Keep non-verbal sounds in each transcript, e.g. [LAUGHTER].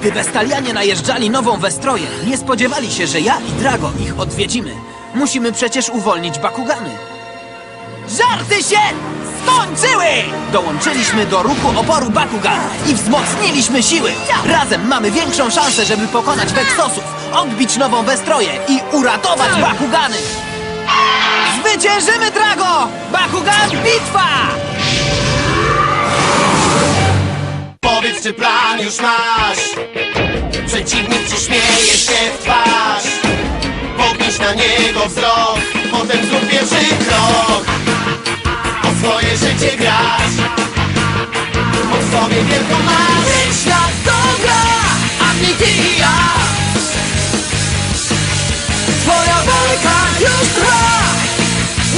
Gdy Westalianie najeżdżali nową Westroję, nie spodziewali się, że ja i Drago ich odwiedzimy. Musimy przecież uwolnić Bakugany. Żarty się skończyły! Dołączyliśmy do ruchu oporu Bakugan i wzmocniliśmy siły. Razem mamy większą szansę, żeby pokonać Weksosów, odbić nową Westroję i uratować Bakugany. Zwyciężymy, Drago! Bakugan, bitwa! Czy plan już masz. Przeciwnik ci śmieje się w twarz. Podnieś na niego wzrok Potem zrób pierwszy krok. O swoje życie grasz Bo sobie wielką masz Świat to gra, a nie ty i ja Twoja walka już trwa.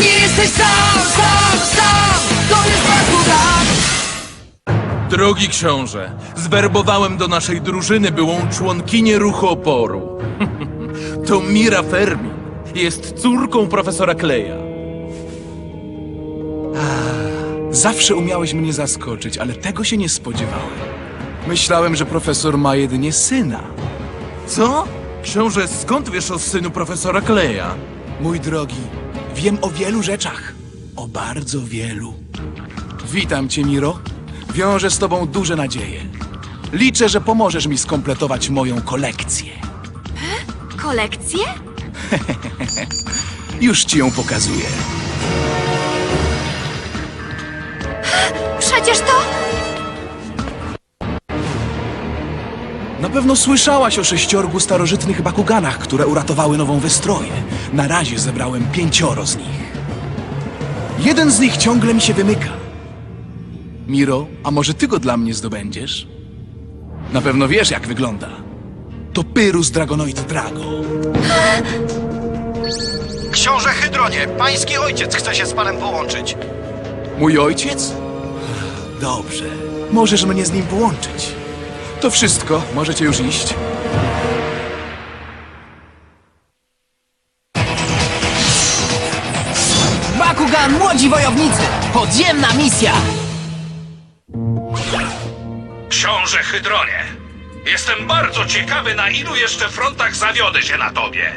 Nie jesteś sam, sam, sam Drogi książę, zwerbowałem do naszej drużyny byłą członkinię ruchu oporu. [LAUGHS] to Mira Fermi. Jest córką profesora Kleja. Zawsze umiałeś mnie zaskoczyć, ale tego się nie spodziewałem. Myślałem, że profesor ma jedynie syna. Co? Książę, skąd wiesz o synu profesora Kleja? Mój drogi, wiem o wielu rzeczach. O bardzo wielu. Witam cię, Miro. Wiążę z tobą duże nadzieje. Liczę, że pomożesz mi skompletować moją kolekcję. Kolekcję? [LAUGHS] Już ci ją pokazuję. Przecież to... Na pewno słyszałaś o sześciorgu starożytnych Bakuganach, które uratowały nową Westroję. Na razie zebrałem pięcioro z nich. Jeden z nich ciągle mi się wymyka. Miro, a może ty go dla mnie zdobędziesz? Na pewno wiesz, jak wygląda. To Pyrus Dragonoid Drago. Książę Hydronie, pański ojciec chce się z panem połączyć. Mój ojciec? Dobrze. Możesz mnie z nim połączyć. To wszystko. Możecie już iść. Bakugan, młodzi wojownicy! Podziemna misja! Książę Hydronie, jestem bardzo ciekawy, na ilu jeszcze frontach zawiodę się na tobie.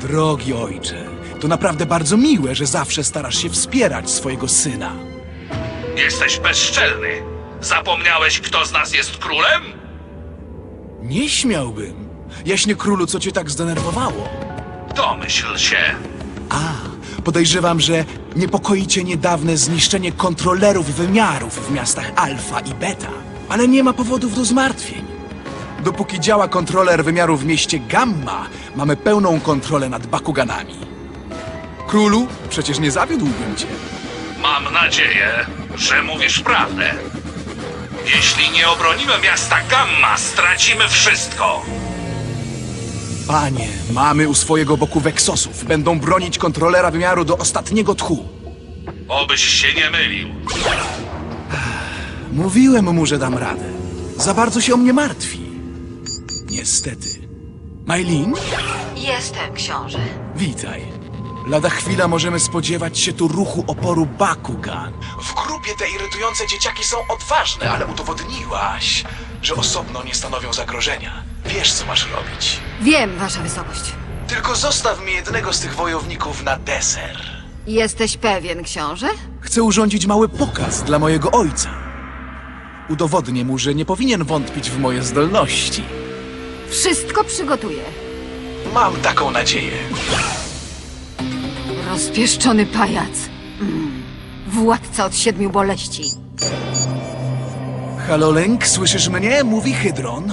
Drogi ojcze, to naprawdę bardzo miłe, że zawsze starasz się wspierać swojego syna. Jesteś bezczelny. Zapomniałeś, kto z nas jest królem? Nie śmiałbym. Jaśnie królu, co cię tak zdenerwowało? Domyśl się. A, podejrzewam, że niepokoi cię niedawne zniszczenie kontrolerów wymiarów w miastach Alfa i Beta. Ale nie ma powodów do zmartwień. Dopóki działa kontroler wymiaru w mieście Gamma, mamy pełną kontrolę nad Bakuganami. Królu, przecież nie zawiódłbym cię. Mam nadzieję, że mówisz prawdę. Jeśli nie obronimy miasta Gamma, stracimy wszystko. Panie, mamy u swojego boku Weksosów. Będą bronić kontrolera wymiaru do ostatniego tchu. Obyś się nie mylił. Mówiłem mu, że dam radę. Za bardzo się o mnie martwi. Niestety. Mailin, Jestem, książę. witaj. Lada chwila możemy spodziewać się tu ruchu oporu Bakugan. W grupie te irytujące dzieciaki są odważne, ale udowodniłaś, że osobno nie stanowią zagrożenia. Wiesz, co masz robić. Wiem, wasza wysokość. Tylko zostaw mi jednego z tych wojowników na deser. Jesteś pewien, książę? Chcę urządzić mały pokaz dla mojego ojca. Udowodnię mu, że nie powinien wątpić w moje zdolności. Wszystko przygotuję. Mam taką nadzieję. Rozpieszczony pajac. Mm. Władca od siedmiu boleści. Halo, Lęk, słyszysz mnie? Mówi Hydron.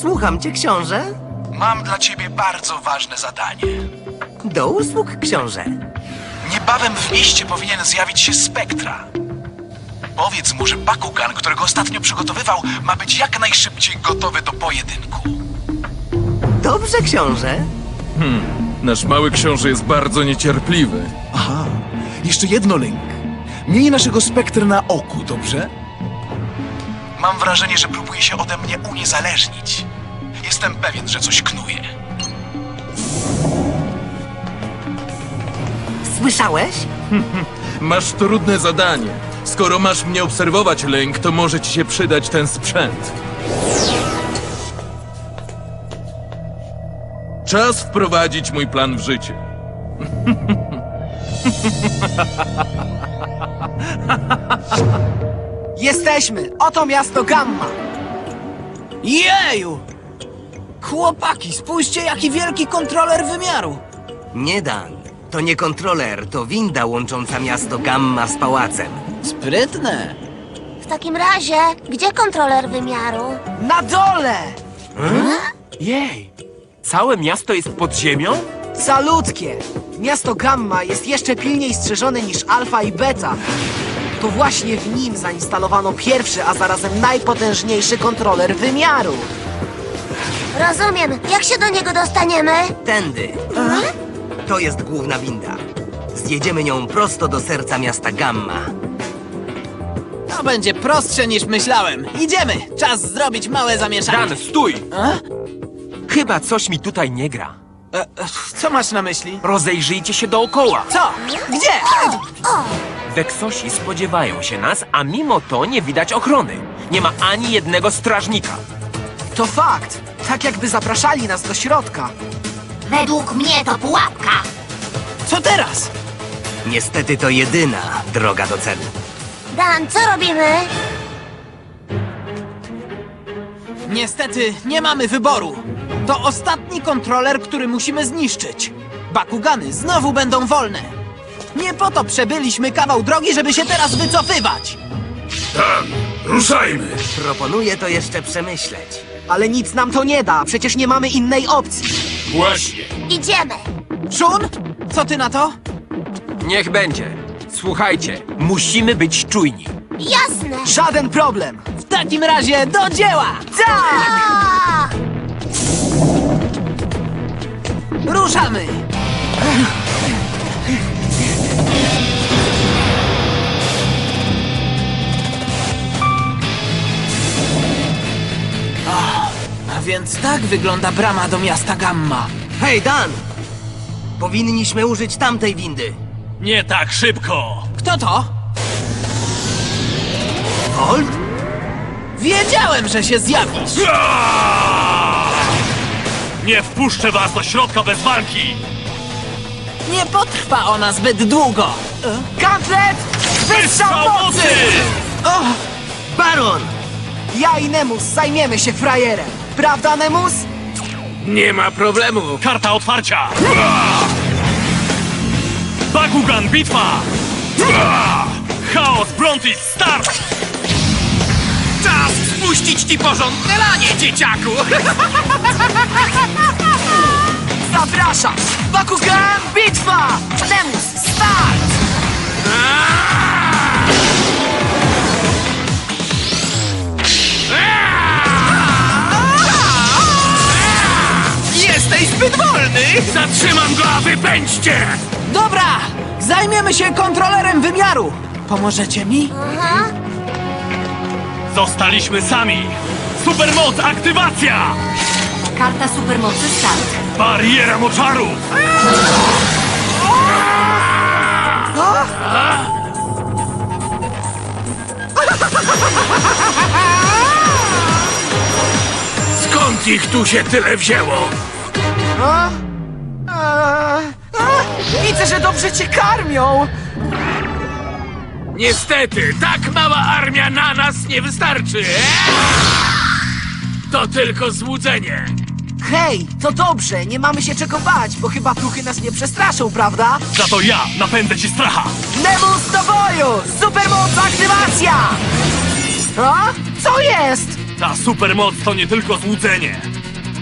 Słucham cię, książę. Mam dla ciebie bardzo ważne zadanie. Do usług, książę. Niebawem w mieście powinien zjawić się Spektra. Powiedz mu, że Bakugan, którego ostatnio przygotowywał, ma być jak najszybciej gotowy do pojedynku. Dobrze, książę. Nasz mały książę jest bardzo niecierpliwy. Aha, jeszcze jedno, Lęk. Miej naszego Spektra na oku, dobrze? Mam wrażenie, że próbuje się ode mnie uniezależnić. Jestem pewien, że coś knuje. Słyszałeś? [LAUGHS] Masz trudne zadanie. Skoro masz mnie obserwować, Lęk, to może ci się przydać ten sprzęt. Czas wprowadzić mój plan w życie. [LAUGHS] Jesteśmy! Oto miasto Gamma! Jeju! Chłopaki, spójrzcie jaki wielki kontroler wymiaru! Nie Dan. To nie kontroler, to winda łącząca miasto Gamma z pałacem. Sprytne! W takim razie, gdzie kontroler wymiaru? Na dole! Jej! Całe miasto jest pod ziemią? Salutkie! Miasto Gamma jest jeszcze pilniej strzeżone niż Alfa i Beta. To właśnie w nim zainstalowano pierwszy, a zarazem najpotężniejszy kontroler wymiaru. Rozumiem. Jak się do niego dostaniemy? Tędy. To jest główna winda. Zjedziemy nią prosto do serca miasta Gamma. To będzie prostsze niż myślałem. Idziemy! Czas zrobić małe zamieszanie. Dan, stój! A? Chyba coś mi tutaj nie gra. E, e, co masz na myśli? Rozejrzyjcie się dookoła. Co? Gdzie? Weksosi spodziewają się nas, a mimo to nie widać ochrony. Nie ma ani jednego strażnika. To fakt. Tak jakby zapraszali nas do środka. Według mnie to pułapka. Co teraz? Niestety to jedyna droga do celu. Dan, co robimy? Niestety nie mamy wyboru. To ostatni kontroler, który musimy zniszczyć. Bakugany znowu będą wolne. Nie po to przebyliśmy kawał drogi, żeby się teraz wycofywać. Tak, ruszajmy! Proponuję to jeszcze przemyśleć. Ale nic nam to nie da, przecież nie mamy innej opcji. Właśnie! Idziemy. Szun, co ty na to? Niech będzie. Słuchajcie, musimy być czujni. Jasne. Żaden problem. W takim razie do dzieła! Tak! A! Ruszamy! A więc tak wygląda brama do miasta Gamma. Hej, Dan! Powinniśmy użyć tamtej windy. Nie tak szybko! Kto to? Volt? Wiedziałem, że się zjawisz! Nie wpuszczę was do środka bez walki! Nie potrwa ona zbyt długo! Kantlet! Wystrzał mocy! Baron! ja i Nemus zajmiemy się frajerem. Prawda, Nemus? Nie ma problemu. Karta otwarcia! Bakugan bitwa! Chaos Brontis start! Czas spuścić ci porządne lanie, dzieciaku! [LAUGHS] Zapraszam! Bakugan, bitwa! Nemus, start! Jesteś zbyt wolny! Zatrzymam go, a wy pędźcie! Dobra! Zajmiemy się kontrolerem wymiaru! Pomożecie mi? Aha. Zostaliśmy sami! Supermoc aktywacja! Karta supermocy start. Bariera moczarów! Skąd ich tu się tyle wzięło? A? A? Widzę, że dobrze cię karmią! Niestety, tak mała armia na nas nie wystarczy. To tylko złudzenie. Hej, to dobrze, nie mamy się czego bać, bo chyba duchy nas nie przestraszą, prawda? Za to ja napędzę ci stracha! Nemus do boju! Supermoc aktywacja! A? Co jest? Ta supermoc to nie tylko złudzenie.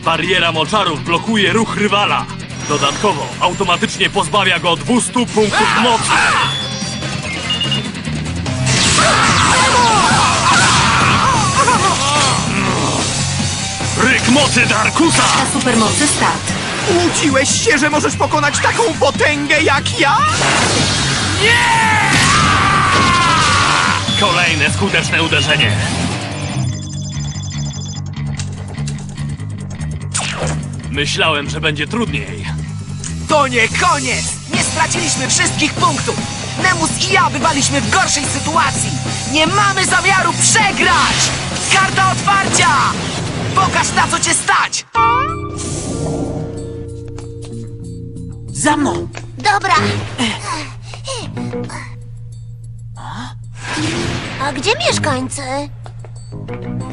Bariera moczarów blokuje ruch rywala. Dodatkowo automatycznie pozbawia go 200 punktów mocy. Ryk mocy Darkusa! Karta supermocy start. Łudziłeś się, że możesz pokonać taką potęgę jak ja? Kolejne skuteczne uderzenie. Myślałem, że będzie trudniej. To nie koniec! Nie straciliśmy wszystkich punktów! Nemus i ja bywaliśmy w gorszej sytuacji! Nie mamy zamiaru przegrać! Karta otwarcia! Pokaż na co cię stać! Za mną! Dobra. A gdzie mieszkańcy?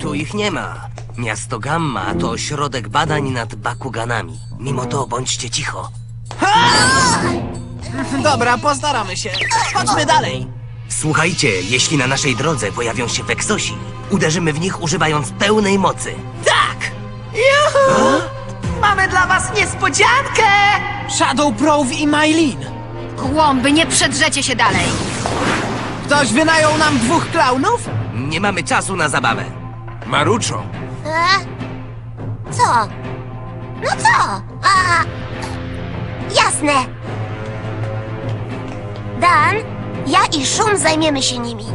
Tu ich nie ma. Miasto Gamma to ośrodek badań nad Bakuganami. Mimo to bądźcie cicho. Dobra, postaramy się. Chodźmy dalej. Słuchajcie, jeśli na naszej drodze pojawią się Weksosi, uderzymy w nich używając pełnej mocy. Tak! Juhu! Mamy dla was niespodziankę! Shadow Prove i Mylin. Kłąby, nie przedrzecie się dalej. Ktoś wynajął nam dwóch klaunów? Nie mamy czasu na zabawę. Maruczo, E? Co? No co? A... Jasne. Dan, ja i Szum zajmiemy się nimi.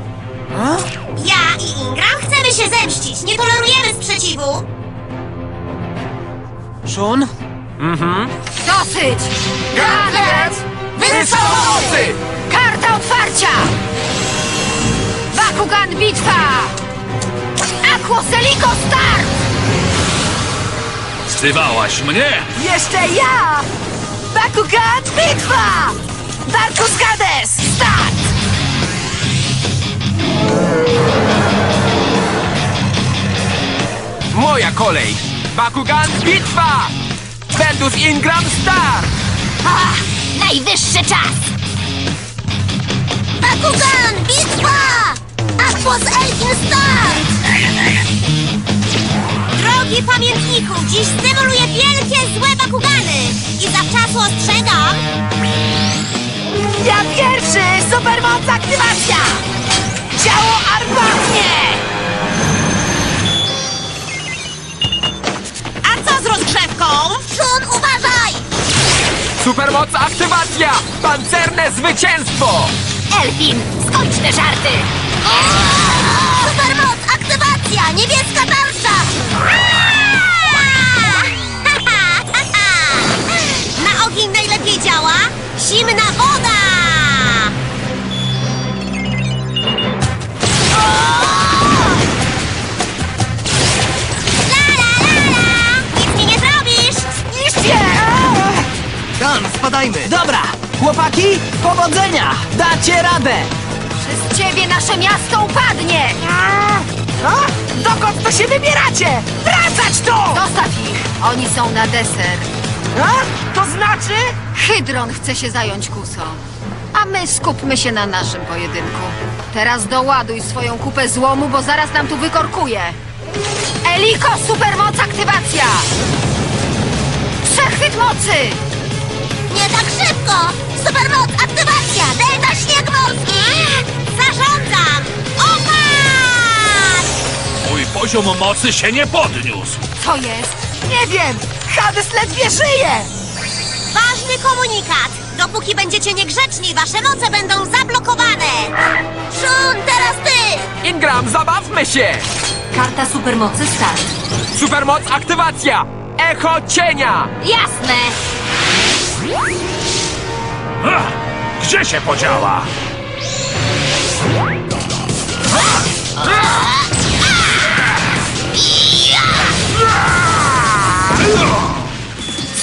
Ja i Ingram chcemy się zemścić. Nie tolerujemy sprzeciwu. Shun? Dosyć! Gauntlet! Wysokomocy! Karta otwarcia! Bakugan bitwa! Aquoseliko start! Wzywałaś mnie? Jeszcze ja! Bakugan bitwa! Darkus Hades! Start! moja kolej! Bakugan bitwa! Ventus Ingram Star! Najwyższy czas! Bakugan, bitwa! Aquos Elfin Start! Drogi pamiętniku, dziś stymuluję wielkie, złe Bakugany! I zawczasu ostrzegam... Ja pierwszy! Supermoc aktywacja! Ciało armatnie! A co z rozgrzewką? Szun, uważaj! Supermoc aktywacja! Pancerne zwycięstwo! Elfin, skończ te żarty! Supermoc, aktywacja! Niebieska tarcza! Zimna woda! La, la, la, la! Nic mi nie zrobisz! Niszcie! Dan, spadajmy! Dobra, chłopaki, powodzenia! Dacie radę! Przez ciebie nasze miasto upadnie! A? Dokąd to się wybieracie? Wracać tu! Zostaw ich! Oni są na deser. A? To znaczy? Hydron chce się zająć kusą. A my skupmy się na naszym pojedynku. Teraz doładuj swoją kupę złomu, bo zaraz nam tu wykorkuje. Eliko, supermoc aktywacja! Przechwyt mocy! Nie tak szybko! Supermoc, aktywacja! Delta śnieg morski! Zarządzam! Opad! Mój poziom mocy się nie podniósł. Co jest? Nie wiem! Hades ledwie żyje! Ważny komunikat! Dopóki będziecie niegrzeczni, wasze moce będą zablokowane! Szun, teraz ty! Ingram, zabawmy się! Karta supermocy start. Supermoc aktywacja! Echo cienia! Jasne! Ach, gdzie się podziała?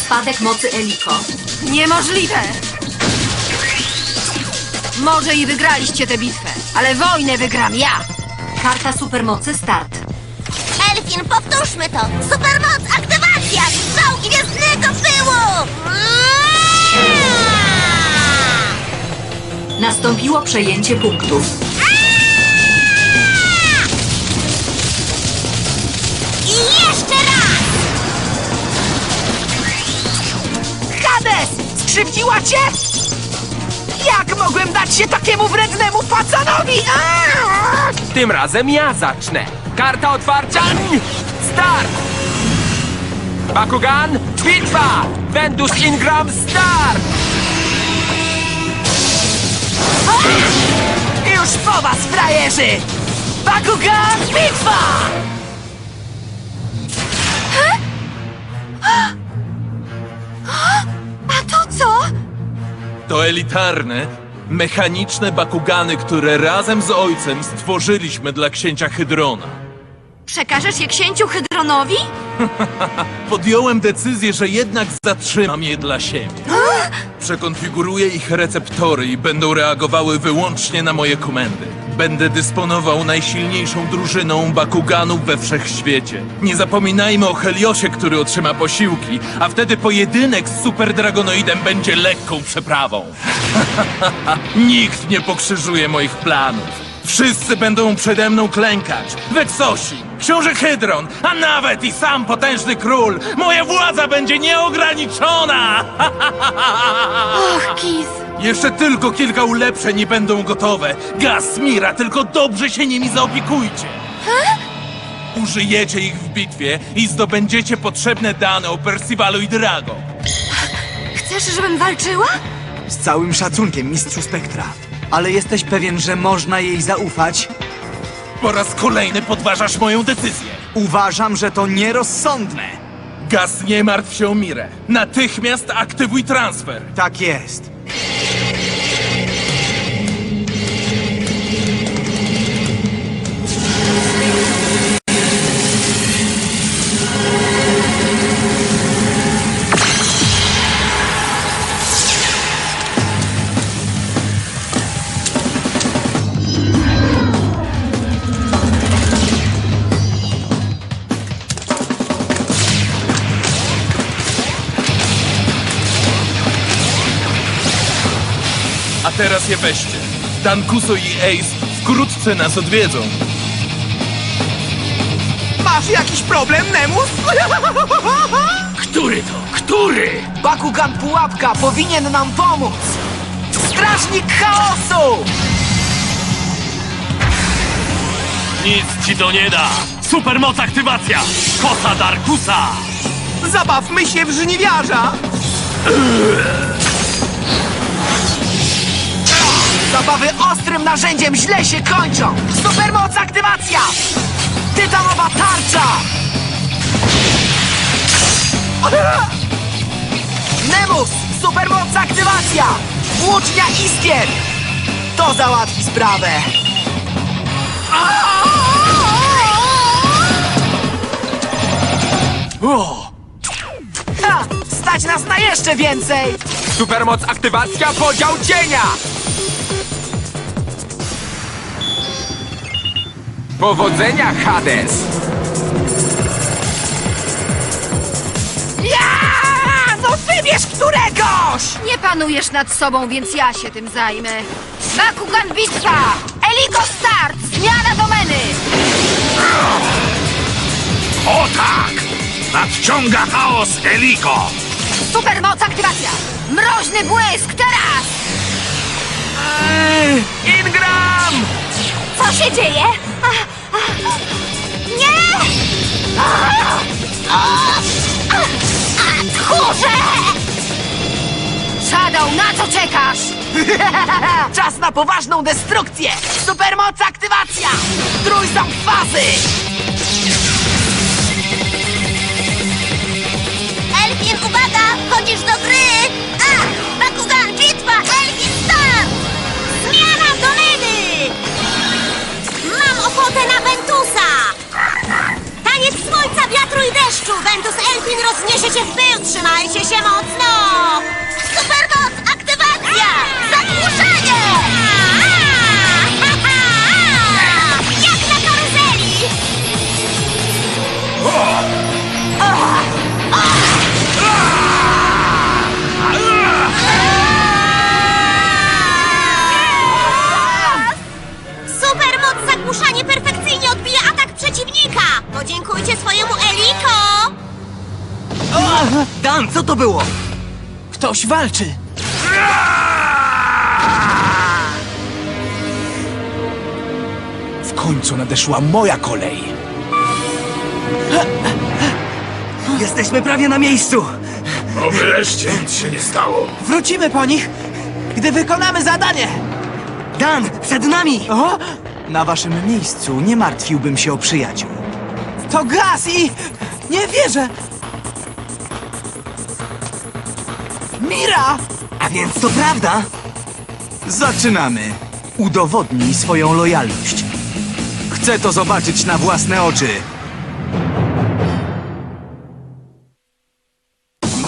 Spadek mocy Eliko. Niemożliwe! Może i wygraliście tę bitwę, ale wojnę wygram ja! Karta supermocy start. Elfin, powtórzmy to! Supermoc, aktywacja! Strzał gwiezdnego pyłu! Nastąpiło przejęcie punktów. Skrzywdziła cię? Jak mogłem dać się takiemu wrednemu pacanowi? Tym razem ja zacznę. Karta otwarcia. Start! Bakugan, bitwa! Ventus Ingram, start! Już po was, frajerzy! Bakugan, bitwa! To elitarne, mechaniczne bakugany, które razem z ojcem stworzyliśmy dla księcia Hydrona. Przekażesz je księciu Hydronowi? [LAUGHS] Podjąłem decyzję, że jednak zatrzymam je dla siebie. Przekonfiguruję ich receptory i będą reagowały wyłącznie na moje komendy. Będę dysponował najsilniejszą drużyną Bakuganów we wszechświecie. Nie zapominajmy o Heliosie, który otrzyma posiłki, a wtedy pojedynek z Super Dragonoidem będzie lekką przeprawą. [LAUGHS] Nikt nie pokrzyżuje moich planów. Wszyscy będą przede mną klękać. Weksosi, książę Hydron, a nawet i sam potężny król. Moja władza będzie nieograniczona! [LAUGHS] Och, Keith. Jeszcze tylko kilka ulepszeń i będą gotowe. Gaz, Mira, tylko dobrze się nimi zaopiekujcie. Użyjecie ich w bitwie i zdobędziecie potrzebne dane o Percivalu i Drago. Chcesz, żebym walczyła? Z całym szacunkiem, mistrzu Spektra. Ale jesteś pewien, że można jej zaufać? Po raz kolejny podważasz moją decyzję. Uważam, że to nierozsądne. Gaz, nie martw się o Mirę. Natychmiast aktywuj transfer. Tak jest. A teraz je weźcie. Dankuso i Ace wkrótce nas odwiedzą. Masz jakiś problem, Nemus? [LAUGHS] Który to? Który? Bakugan Pułapka powinien nam pomóc! Strażnik Chaosu! Nic ci to nie da! Supermoc aktywacja! Kosa Darkusa! Zabawmy się w żniwiarza! [LAUGHS] Zabawy ostrym narzędziem źle się kończą! Supermoc aktywacja! Tytanowa tarcza! Nemus! Supermoc aktywacja! Włócznia iskier! To załatwi sprawę! Ha! Stać nas na jeszcze więcej! Supermoc aktywacja, podział cienia! Powodzenia, Hades! Ja! No wybierz któregoś! Nie panujesz nad sobą, więc ja się tym zajmę. Bakugan bitwa! Eliko start! Zmiana domeny! O tak! Nadciąga chaos Eliko! Supermoc aktywacja! Mroźny błysk teraz! Ingram! Co się dzieje? A, a, nie! Tchórze! Shadow, na co czekasz? [LAUGHS] Czas na poważną destrukcję! Supermoc aktywacja! Trójząb fazy! Elfin, uwaga! Chodzisz do gry! Ventus Elfin rozniesie się w pył! Trzymajcie się mocno! Supermoc, aktywacja! Zagłuszanie! Jak na karuzeli! Supermoc zagłuszanie perfekcyjnie odbija atak przeciwnika! Podziękujcie swojemu Eliko! Dan, co to było? Ktoś walczy! W końcu nadeszła moja kolej. Jesteśmy prawie na miejscu. O wreszcie nic się nie stało. Wrócimy po nich, gdy wykonamy zadanie! Dan, przed nami! O! Na waszym miejscu nie martwiłbym się o przyjaciół. To gaz i... Nie wierzę! Mira! A więc to prawda? Zaczynamy. Udowodnij swoją lojalność. Chcę to zobaczyć na własne oczy.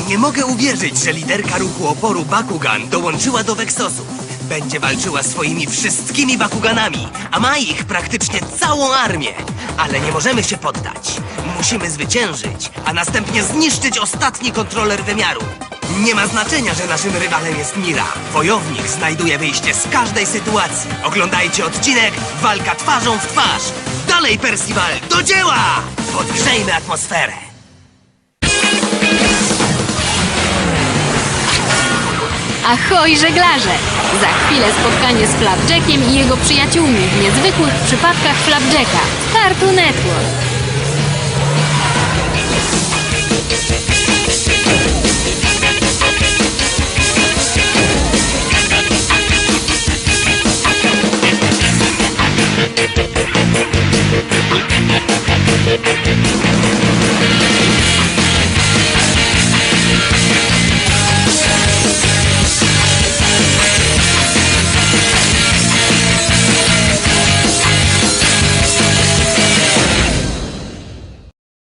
Nie mogę uwierzyć, że liderka ruchu oporu Bakugan dołączyła do Vexosów. Będzie walczyła swoimi wszystkimi Bakuganami, a ma ich praktycznie całą armię. Ale nie możemy się poddać. Musimy zwyciężyć, a następnie zniszczyć ostatni kontroler wymiaru. Nie ma znaczenia, że naszym rywalem jest Mira. Wojownik znajduje wyjście z każdej sytuacji. Oglądajcie odcinek Walka twarzą w twarz. Dalej, Percival, do dzieła! Podgrzejmy atmosferę. Ahoj żeglarze! Za chwilę spotkanie z Flapjackiem i jego przyjaciółmi w niezwykłych przypadkach Flapjacka. Cartoon Network.